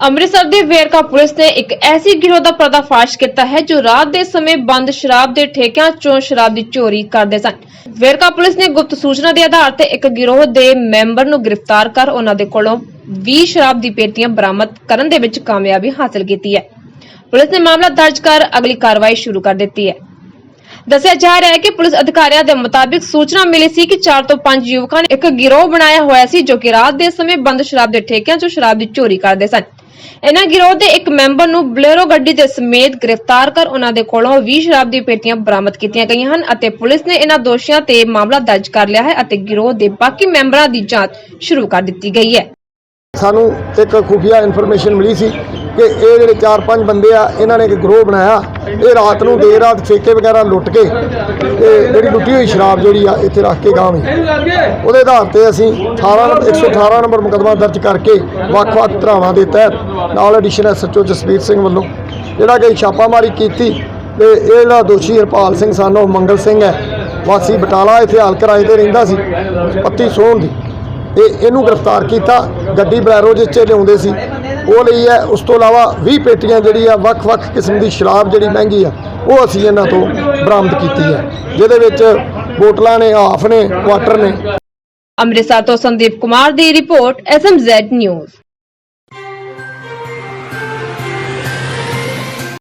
ਅੰਮ੍ਰਿਤਸਰ ਦੇ ਵੇਰਕਾ ਪੁਲਿਸ ਨੇ ਇੱਕ ਐਸੀ ਗਿਰੋਹ ਦਾ ਪਰਦਾਫਾਸ਼ ਕੀਤਾ ਹੈ ਜੋ ਰਾਤ ਦੇ ਸਮੇਂ ਬੰਦ ਸ਼ਰਾਬ ਦੇ ਠੇਕਿਆਂ ਚੋਂ ਸ਼ਰਾਬ ਦੀ ਚੋਰੀ ਕਰਦੇ ਸਨ। ਵੇਰਕਾ ਪੁਲਿਸ ਨੇ ਗੁਪਤ ਸੂਚਨਾ ਦੇ ਆਧਾਰ ਤੇ ਇੱਕ ਗਿਰੋਹ ਦੇ ਮੈਂਬਰ ਨੂੰ ਗ੍ਰਿਫਤਾਰ ਕਰ ਉਹਨਾਂ ਦੇ ਕੋਲੋਂ 20 ਸ਼ਰਾਬ ਦੀ ਪੇਟੀਆਂ ਬਰਾਮਦ ਕਰਨ ਦੇ ਵਿੱਚ ਕਾਮਯਾਬੀ ਹਾਸਲ ਕੀਤੀ ਹੈ। ਪੁਲਿਸ ਨੇ ਮਾਮਲਾ ਦਰਜ ਕਰ ਅਗਲੀ ਕਾਰਵਾਈ ਸ਼ੁਰੂ ਕਰ ਦਿੱਤੀ ਹੈ। ਦੱਸਿਆ ਜਾ ਰਿਹਾ ਹੈ ਕਿ ਪੁਲਿਸ ਅਧਿਕਾਰੀਆਂ ਦੇ ਮੁਤਾਬਿਕ ਸੂਚਨਾ ਮਿਲੀ ਸੀ ਕਿ 4 ਤੋਂ 5 ਯੁਵਕਾਂ ਨੇ ਇੱਕ ਗਿਰੋਹ ਬਣਾਇਆ ਹੋਇਆ ਸੀ ਜੋ ਕਿ ਰਾਤ ਦੇ ਸਮੇਂ ਬੰਦ ਸ਼ਰਾਬ ਦੇ ਠੇਕਿਆਂ 'ਚੋਂ ਸ਼ਰਾਬ ਦੀ ਚੋਰੀ ਕਰਦੇ ਸਨ। ਇਹਨਾਂ ਗਿਰੋਹ ਦੇ ਇੱਕ ਮੈਂਬਰ ਨੂੰ ਬਲੇਰੋ ਗੱਡੀ ਦੇ ਸਮੇਤ ਗ੍ਰਿਫਤਾਰ ਕਰ ਉਹਨਾਂ ਦੇ ਕੋਲੋਂ 20 ਸ਼ਰਾਬ ਦੀ ਪੇਟੀਆਂ ਬਰਾਮਦ ਕੀਤੀਆਂ ਗਈਆਂ ਹਨ ਅਤੇ ਪੁਲਿਸ ਨੇ ਇਹਨਾਂ ਦੋਸ਼ੀਆਂ ਤੇ ਮਾਮਲਾ ਦਰਜ ਕਰ ਲਿਆ ਹੈ ਅਤੇ ਗਿਰੋਹ ਦੇ ਬਾਕੀ ਮੈਂਬਰਾਂ ਦੀ ਜਾਂਚ ਸ਼ੁਰੂ ਕਰ ਦਿੱਤੀ ਗਈ ਹੈ। ਸਾਨੂੰ ਇੱਕ ਖੁਫੀਆ ਇਨਫੋਰਮੇਸ਼ਨ ਮਿਲੀ ਸੀ ਕਿ ਇਹ ਜਿਹੜੇ 4-5 ਬੰਦੇ ਆ, ਇਹਨਾਂ ਨੇ ਇੱਕ ਗਰੋਹ ਬਣਾਇਆ। ਇਹ ਰਾਤ ਨੂੰ ਦੇਰ ਰਾਤ ਠੇਕੇ ਵਗੈਰਾ ਲੁੱਟ ਕੇ ਤੇ ਜਿਹੜੀ ਲੁੱਟੀ ਹੋਈ ਸ਼ਰਾਬ ਜਿਹੜੀ ਆ, ਇੱਥੇ ਰੱਖ ਕੇ ਗਾਵੀਂ ਉਹਦੇ ਆਧਾਰ ਤੇ ਅਸੀਂ 18 ਨੰਬਰ 118 ਨੰਬਰ ਮੁਕੱਦਮਾ ਦਰਜ ਕਰਕੇ ਵੱਖ-ਵੱਖ ਧਰਾਵਾਂ ਦੇ ਤਹਿਤ ਨਾਲ ਐਡੀਸ਼ਨ ਐਸਐਚਓ ਜਸਵੀਰ ਸਿੰਘ ਵੱਲੋਂ ਜਿਹੜਾ ਕਿ ਛਾਪਾਮਾਰੀ ਕੀਤੀ ਤੇ ਇਹ ਜਿਹੜਾ ਦੋਸ਼ੀ ਹਰਪਾਲ ਸਿੰਘ ਸਾਨੋ ਮੰਗਲ ਸਿੰਘ ਹੈ। ਵਾਸੀ ਬਟਾਲਾ ਇੱਥੇ ਹਾਲ ਕਿਰਾਏ ਤੇ ਰਹਿੰਦਾ ਸੀ, ਪੱਤੀ ਸੋਹਣ ਦੀ। ਇਹ ਇਹਨੂੰ ਗ੍ਰਿਫਤਾਰ ਕੀਤਾ। ਗੱਡੀ ਬਲੈਰੋ ਜਿਸ 'ਚ ਲਿਆਉਂਦੇ ਸੀ। ਉਹ ਲਈ ਹੈ। ਉਸ ਤੋਂ ਇਲਾਵਾ 20 ਪੇਟੀਆਂ ਜਿਹੜੀ ਆ ਵੱਖ-ਵੱਖ ਕਿਸਮ ਦੀ ਸ਼ਰਾਬ ਜਿਹੜੀ ਮਹਿੰਗੀ ਆ, ਉਹ ਅਸੀਂ ਇਹਨਾਂ ਤੋਂ ਬਰਾਮਦ ਕੀਤੀ ਹੈ। ਜਿਹਦੇ ਵਿੱਚ ਬੋਟਲਾਂ ਨੇ ਹਾਫ ਨੇ, ਕੁਆਟਰ ਨੇ। ਅੰਮ੍ਰਿਤਸਰ ਤੋਂ ਸੰਦੀਪ ਕੁਮਾਰ ਦੀ ਰਿਪੋਰਟ, ਐਸਐਮਜ਼ੈਡ ਨਿਊਜ਼।